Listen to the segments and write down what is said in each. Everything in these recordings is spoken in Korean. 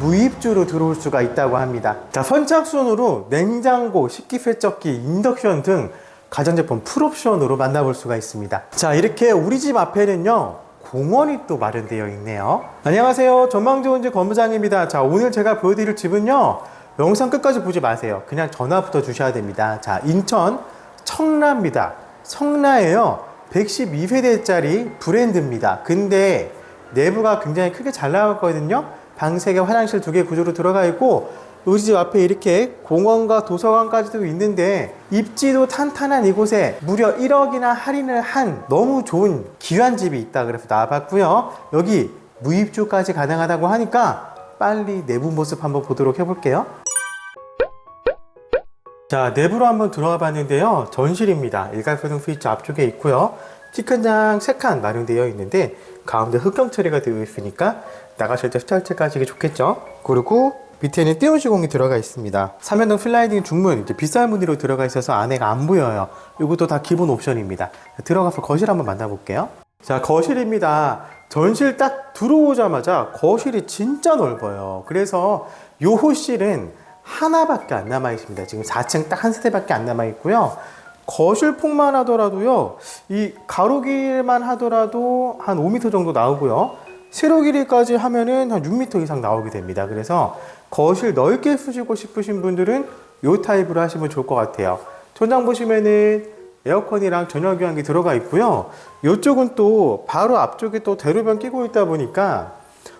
무입주로 들어올 수가 있다고 합니다. 자, 선착순으로 냉장고, 식기세척기, 인덕션 등 가전제품 풀옵션으로 만나볼 수가 있습니다. 자, 이렇게 우리 집 앞에는요, 공원이 또 마련되어 있네요. 안녕하세요. 전망 좋은 집 건부장입니다. 자, 오늘 제가 보여드릴 집은요, 영상 끝까지 보지 마세요. 그냥 전화부터 주셔야 됩니다. 자, 인천 청라입니다. 청라에요. 112세대짜리 브랜드입니다. 근데 내부가 굉장히 크게 잘 나왔거든요. 방 3개, 화장실 2개 구조로 들어가 있고 우리 집 앞에 이렇게 공원과 도서관까지도 있는데 입지도 탄탄한 이곳에 무려 1억이나 할인을 한 너무 좋은 귀한 집이 있다 그래서 나와봤고요. 여기 무입주까지 가능하다고 하니까 빨리 내부 모습 한번 보도록 해볼게요. 자, 내부로 한번 들어가 봤는데요. 전실입니다. 일괄소등 스위치 앞쪽에 있고요. 키큰 장 3칸 마련되어 있는데 가운데 흑경 처리가 되어 있으니까 나가실 때 스타일체 까지기 좋겠죠. 그리고 밑에는 띄운 시공이 들어가 있습니다. 삼연동 슬라이딩 중문 이제 빗살 무늬로 들어가 있어서 안에가 안 보여요. 이것도 다 기본 옵션입니다. 들어가서 거실 한번 만나볼게요. 자, 거실입니다. 전실 딱 들어오자마자 거실이 진짜 넓어요. 그래서 요 호실은 하나밖에 안 남아 있습니다. 지금 4층 딱 한 세대밖에 안 남아 있고요. 거실 폭만 하더라도요, 이 가로 길만 하더라도 한 5m 정도 나오고요. 세로 길이까지 하면은 한 6m 이상 나오게 됩니다. 그래서 거실 넓게 쓰시고 싶으신 분들은 요 타입으로 하시면 좋을 것 같아요. 천장 보시면은 에어컨이랑 전열 교환기 들어가 있고요. 이쪽은 또 바로 앞쪽에 또 대로변 끼고 있다 보니까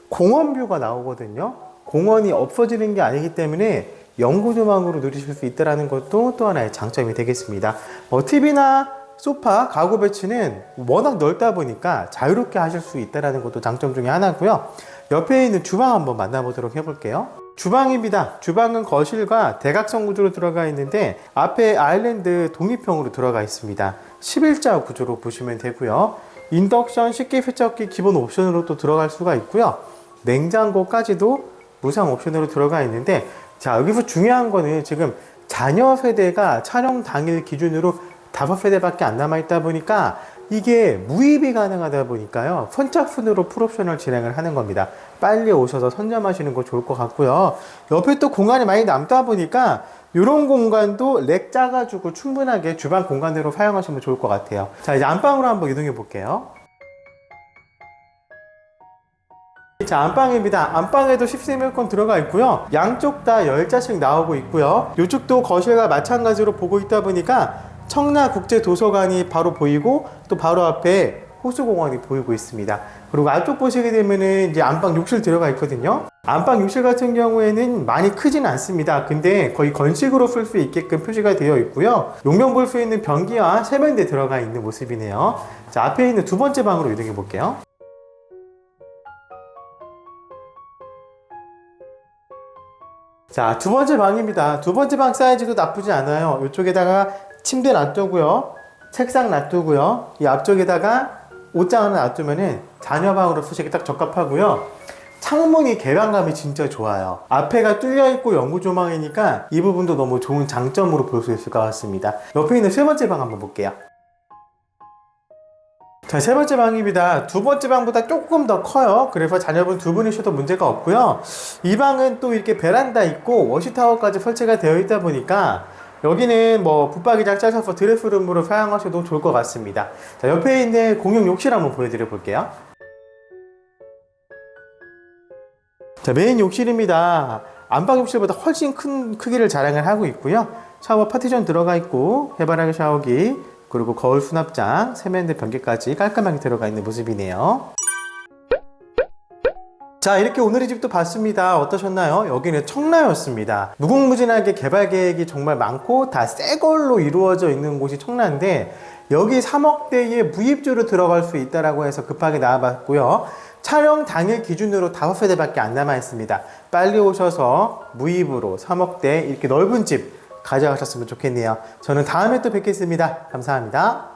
공원 뷰가 나오거든요. 공원이 없어지는 게 아니기 때문에 영구 조망으로 누리실 수 있다는 것도 또 하나의 장점이 되겠습니다. 뭐 TV나 소파, 가구 배치는 워낙 넓다 보니까 자유롭게 하실 수 있다는 것도 장점 중에 하나고요. 옆에 있는 주방 한번 만나보도록 해볼게요. 주방입니다. 주방은 거실과 대각선 구조로 들어가 있는데 앞에 아일랜드 독립형으로 들어가 있습니다. 11자 구조로 보시면 되고요. 인덕션 식기 세척기 기본 옵션으로 또 들어갈 수가 있고요. 냉장고까지도 무상 옵션으로 들어가 있는데 자 여기서 중요한 거는 지금 자녀 세대가 촬영 당일 기준으로 다섯 세대밖에 안 남아 있다 보니까 이게 무입이 가능하다 보니까요. 선착순으로 풀옵션을 진행을 하는 겁니다. 빨리 오셔서 선점하시는 거 좋을 것 같고요. 옆에 또 공간이 많이 남다 보니까 이런 공간도 렉 짜가지고 충분하게 주방 공간으로 사용하시면 좋을 것 같아요. 자 이제 안방으로 한번 이동해 볼게요. 자 안방입니다. 안방에도 13에어컨 들어가 있고요. 양쪽 다 10자씩 나오고 있고요. 이쪽도 거실과 마찬가지로 보고 있다 보니까 청라국제도서관이 바로 보이고 또 바로 앞에 호수공원이 보이고 있습니다. 그리고 앞쪽 보시게 되면은 이제 안방 욕실 들어가 있거든요. 안방 욕실 같은 경우에는 많이 크진 않습니다. 근데 거의 건식으로 쓸 수 있게끔 표시가 되어 있고요. 용명 볼수 있는 변기와 세면대 들어가 있는 모습이네요. 자 앞에 있는 두 번째 방으로 이동해 볼게요. 자, 두 번째 방입니다. 두 번째 방 사이즈도 나쁘지 않아요. 이쪽에다가 침대 놔두고요. 책상 놔두고요. 이 앞쪽에다가 옷장 하나 놔두면은 자녀 방으로 쓰시기 딱 적합하고요. 창문이 개방감이 진짜 좋아요. 앞에가 뚫려 있고 연구 조망이니까 이 부분도 너무 좋은 장점으로 볼 수 있을 것 같습니다. 옆에 있는 세 번째 방 한번 볼게요. 자, 세 번째 방입니다. 두 번째 방보다 조금 더 커요. 그래서 자녀분 두 분이셔도 문제가 없고요. 이 방은 또 이렇게 베란다 있고 워시타워까지 설치가 되어 있다 보니까 여기는 뭐 붙박이장 짜셔서 드레스룸으로 사용하셔도 좋을 것 같습니다. 자, 옆에 있는 공용 욕실 한번 보여드려 볼게요. 자, 메인 욕실입니다. 안방 욕실보다 훨씬 큰 크기를 자랑을 하고 있고요. 샤워 파티션 들어가 있고 해바라기 샤워기 그리고 거울 수납장, 세면대 변기까지 깔끔하게 들어가 있는 모습이네요. 자 이렇게 오늘의 집도 봤습니다. 어떠셨나요? 여기는 청라였습니다. 무궁무진하게 개발 계획이 정말 많고 다 새 걸로 이루어져 있는 곳이 청라인데 여기 3억대의 무입주로 들어갈 수 있다라고 해서 급하게 나와봤고요. 촬영 당일 기준으로 5세대밖에 안 남아 있습니다. 빨리 오셔서 무입으로 3억대 이렇게 넓은 집 가져가셨으면 좋겠네요. 저는 다음에 또 뵙겠습니다. 감사합니다